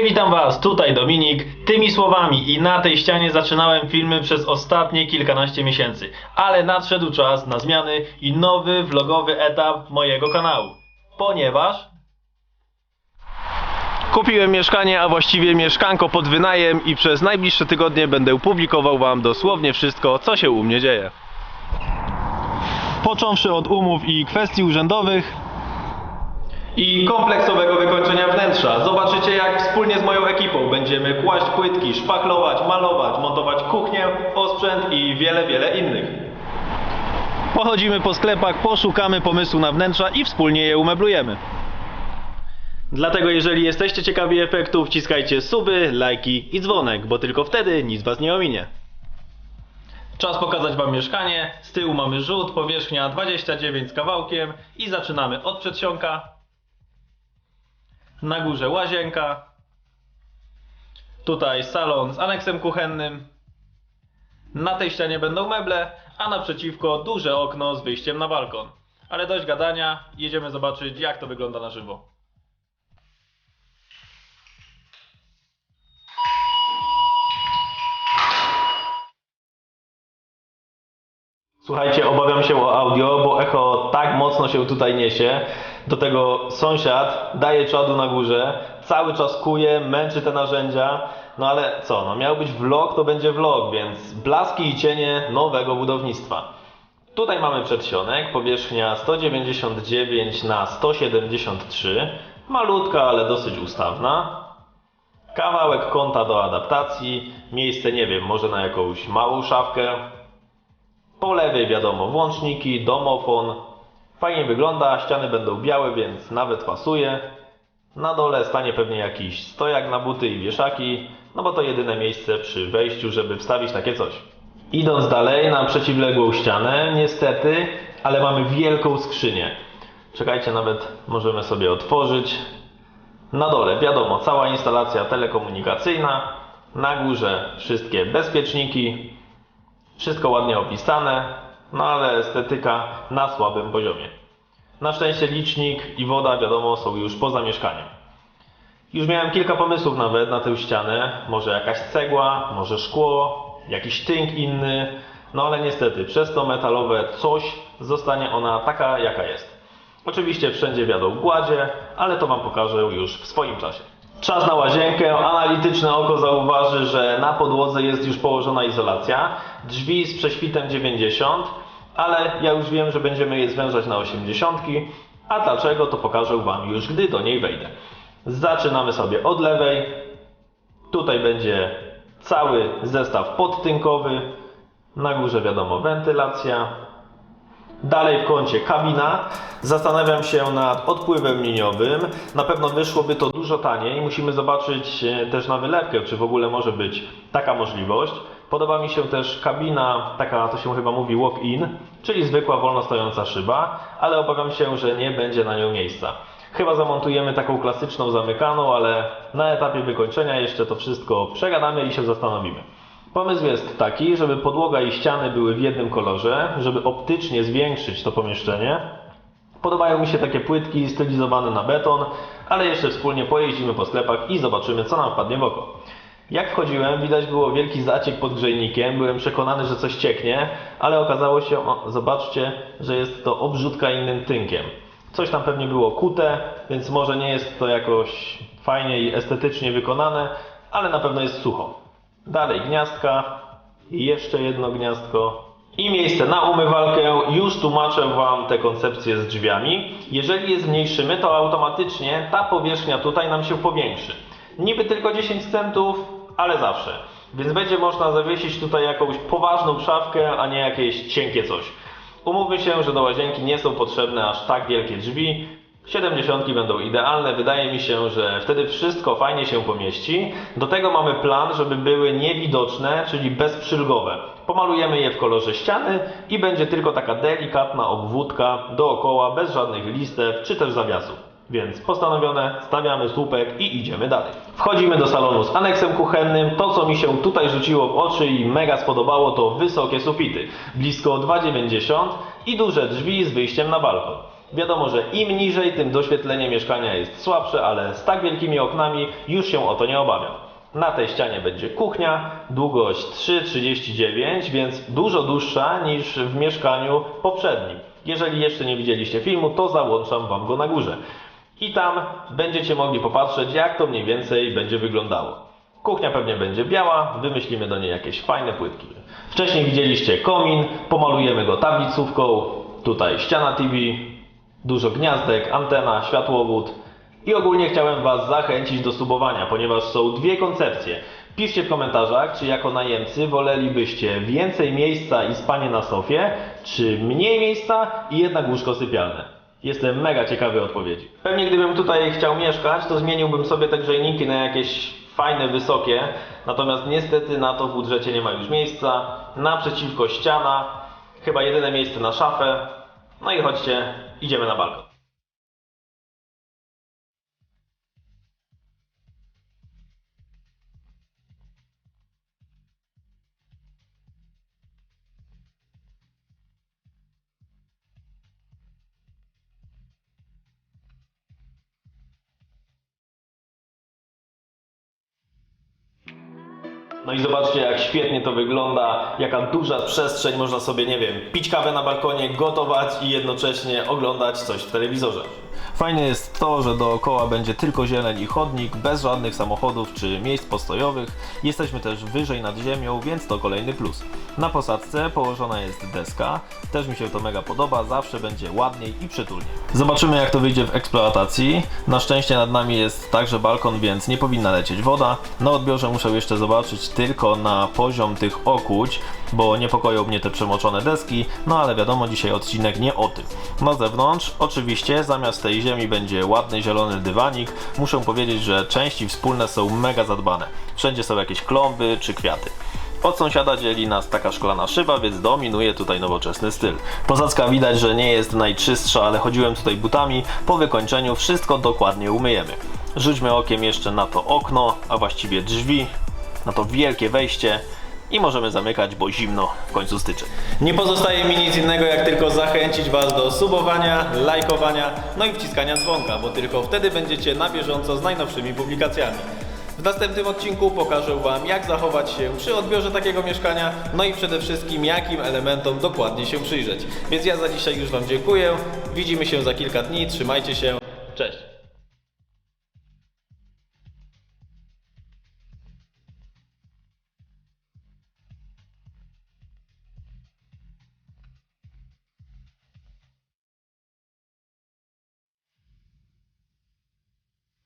Hej, witam Was, tutaj Dominik. Tymi słowami i na tej ścianie zaczynałem filmy przez ostatnie kilkanaście miesięcy. Ale nadszedł czas na zmiany i nowy vlogowy etap mojego kanału. Ponieważ kupiłem mieszkanie, a właściwie mieszkanko pod wynajem i przez najbliższe tygodnie będę publikował Wam dosłownie wszystko, co się u mnie dzieje. Począwszy od umów i kwestii urzędowych, i kompleksowego wykończenia wnętrza. Zobaczycie jak wspólnie z moją ekipą będziemy kłaść płytki, szpaklować, malować, montować kuchnię, osprzęt i wiele, wiele innych. Pochodzimy po sklepach, poszukamy pomysłu na wnętrza i wspólnie je umeblujemy. Dlatego jeżeli jesteście ciekawi efektu, wciskajcie suby, lajki i dzwonek, bo tylko wtedy nic Was nie ominie. Czas pokazać Wam mieszkanie. Z tyłu mamy rzut, powierzchnia 29 z kawałkiem i zaczynamy od przedsionka. Na górze łazienka. Tutaj salon z aneksem kuchennym. Na tej ścianie będą meble, a naprzeciwko duże okno z wyjściem na balkon. Ale dość gadania, jedziemy zobaczyć jak to wygląda na żywo. Słuchajcie, obawiam się o audio, bo echo tak mocno się tutaj niesie. Do tego sąsiad daje czadu na górze, cały czas kuje, męczy te narzędzia. No ale co, no miał być vlog, to będzie vlog, więc blaski i cienie nowego budownictwa. Tutaj mamy przedsionek, powierzchnia 199 na 173, malutka, ale dosyć ustawna. Kawałek kąta do adaptacji, miejsce nie wiem, może na jakąś małą szafkę, po lewej wiadomo włączniki, domofon. Fajnie wygląda, ściany będą białe, więc nawet pasuje. Na dole stanie pewnie jakiś stojak na buty i wieszaki, no bo to jedyne miejsce przy wejściu, żeby wstawić takie coś. Idąc dalej na przeciwległą ścianę, niestety, ale mamy wielką skrzynię. Czekajcie, nawet możemy sobie otworzyć. Na dole wiadomo, cała instalacja telekomunikacyjna. Na górze wszystkie bezpieczniki, wszystko ładnie opisane, no ale estetyka na słabym poziomie. Na szczęście licznik i woda, wiadomo, są już poza mieszkaniem. Już miałem kilka pomysłów nawet na tę ścianę. Może jakaś cegła, może szkło, jakiś tynk inny. No ale niestety, przez to metalowe coś zostanie ona taka, jaka jest. Oczywiście wszędzie wiadą gładzie, ale to Wam pokażę już w swoim czasie. Czas na łazienkę. Analityczne oko zauważy, że na podłodze jest już położona izolacja. Drzwi z prześwitem 90, ale ja już wiem, że będziemy je zwężać na 80. A dlaczego to pokażę Wam już, gdy do niej wejdę. Zaczynamy sobie od lewej. Tutaj będzie cały zestaw podtynkowy. Na górze wiadomo wentylacja. Dalej w kącie kabina. Zastanawiam się nad odpływem liniowym. Na pewno wyszłoby to dużo taniej. Musimy zobaczyć e, też na wylewkę, czy w ogóle może być taka możliwość. Podoba mi się też kabina, taka to się chyba mówi walk-in, czyli zwykła wolno stojąca szyba, ale obawiam się, że nie będzie na nią miejsca. Chyba zamontujemy taką klasyczną zamykaną, ale na etapie wykończenia jeszcze to wszystko przegadamy i się zastanowimy. Pomysł jest taki, żeby podłoga i ściany były w jednym kolorze, żeby optycznie zwiększyć to pomieszczenie. Podobają mi się takie płytki stylizowane na beton, ale jeszcze wspólnie pojeździmy po sklepach i zobaczymy, co nam wpadnie w oko. Jak wchodziłem, widać było wielki zaciek pod grzejnikiem. Byłem przekonany, że coś cieknie, ale okazało się, o, zobaczcie, że jest to obrzutka innym tynkiem. Coś tam pewnie było kute, więc może nie jest to jakoś fajnie i estetycznie wykonane, ale na pewno jest sucho. Dalej gniazdka jeszcze jedno gniazdko. I miejsce na umywalkę. Już tłumaczę Wam te koncepcje z drzwiami. Jeżeli je zmniejszymy, to automatycznie ta powierzchnia tutaj nam się powiększy. Niby tylko 10 centów, ale zawsze. Więc będzie można zawiesić tutaj jakąś poważną szafkę, a nie jakieś cienkie coś. Umówmy się, że do łazienki nie są potrzebne aż tak wielkie drzwi. 70 będą idealne. Wydaje mi się, że wtedy wszystko fajnie się pomieści. Do tego mamy plan, żeby były niewidoczne, czyli bezprzylgowe. Pomalujemy je w kolorze ściany i będzie tylko taka delikatna obwódka dookoła, bez żadnych listew czy też zawiasów. Więc postanowione, stawiamy słupek i idziemy dalej. Wchodzimy do salonu z aneksem kuchennym. To, co mi się tutaj rzuciło w oczy i mega spodobało, to wysokie sufity. Blisko 2,90 i duże drzwi z wyjściem na balkon. Wiadomo, że im niżej, tym doświetlenie mieszkania jest słabsze, ale z tak wielkimi oknami już się o to nie obawiam. Na tej ścianie będzie kuchnia, długość 3,39, więc dużo dłuższa niż w mieszkaniu poprzednim. Jeżeli jeszcze nie widzieliście filmu, to załączam Wam go na górze. I tam będziecie mogli popatrzeć, jak to mniej więcej będzie wyglądało. Kuchnia pewnie będzie biała, wymyślimy do niej jakieś fajne płytki. Wcześniej widzieliście komin, pomalujemy go tablicówką, tutaj ściana TV, dużo gniazdek, antena, światłowód. I ogólnie chciałem Was zachęcić do subowania, ponieważ są dwie koncepcje. Piszcie w komentarzach, czy jako najemcy wolelibyście więcej miejsca i spanie na sofie, czy mniej miejsca i jednak łóżko sypialne. Jestem mega ciekawy odpowiedzi. Pewnie gdybym tutaj chciał mieszkać, to zmieniłbym sobie te grzejniki na jakieś fajne, wysokie. Natomiast niestety na to w budżecie nie ma już miejsca. Naprzeciwko ściana, chyba jedyne miejsce na szafę. No i chodźcie, idziemy na balkon. No i zobaczcie, jak świetnie to wygląda, jaka duża przestrzeń, można sobie, nie wiem, pić kawę na balkonie, gotować i jednocześnie oglądać coś w telewizorze. Fajne jest to, że dookoła będzie tylko zieleń i chodnik, bez żadnych samochodów czy miejsc postojowych. Jesteśmy też wyżej nad ziemią, więc to kolejny plus. Na posadzce położona jest deska, też mi się to mega podoba, zawsze będzie ładniej i przytulniej. Zobaczymy jak to wyjdzie w eksploatacji. Na szczęście nad nami jest także balkon, więc nie powinna lecieć woda. Na odbiorze muszę jeszcze zobaczyć tylko na poziom tych okuć, bo niepokoją mnie te przemoczone deski, no ale wiadomo, dzisiaj odcinek nie o tym. Na zewnątrz, oczywiście, zamiast tej ziemi będzie ładny zielony dywanik. Muszę powiedzieć, że części wspólne są mega zadbane. Wszędzie są jakieś klomby czy kwiaty. Od sąsiada dzieli nas taka szklana szyba, więc dominuje tutaj nowoczesny styl. Posadzka widać, że nie jest najczystsza, ale chodziłem tutaj butami. Po wykończeniu wszystko dokładnie umyjemy. Rzućmy okiem jeszcze na to okno, a właściwie drzwi, na to wielkie wejście i możemy zamykać, bo zimno w końcu styczeń. Nie pozostaje mi nic innego, jak tylko zachęcić Was do subowania, lajkowania, no i wciskania dzwonka, bo tylko wtedy będziecie na bieżąco z najnowszymi publikacjami. W następnym odcinku pokażę Wam, jak zachować się przy odbiorze takiego mieszkania, no i przede wszystkim, jakim elementom dokładnie się przyjrzeć. Więc ja za dzisiaj już Wam dziękuję. Widzimy się za kilka dni. Trzymajcie się. Cześć.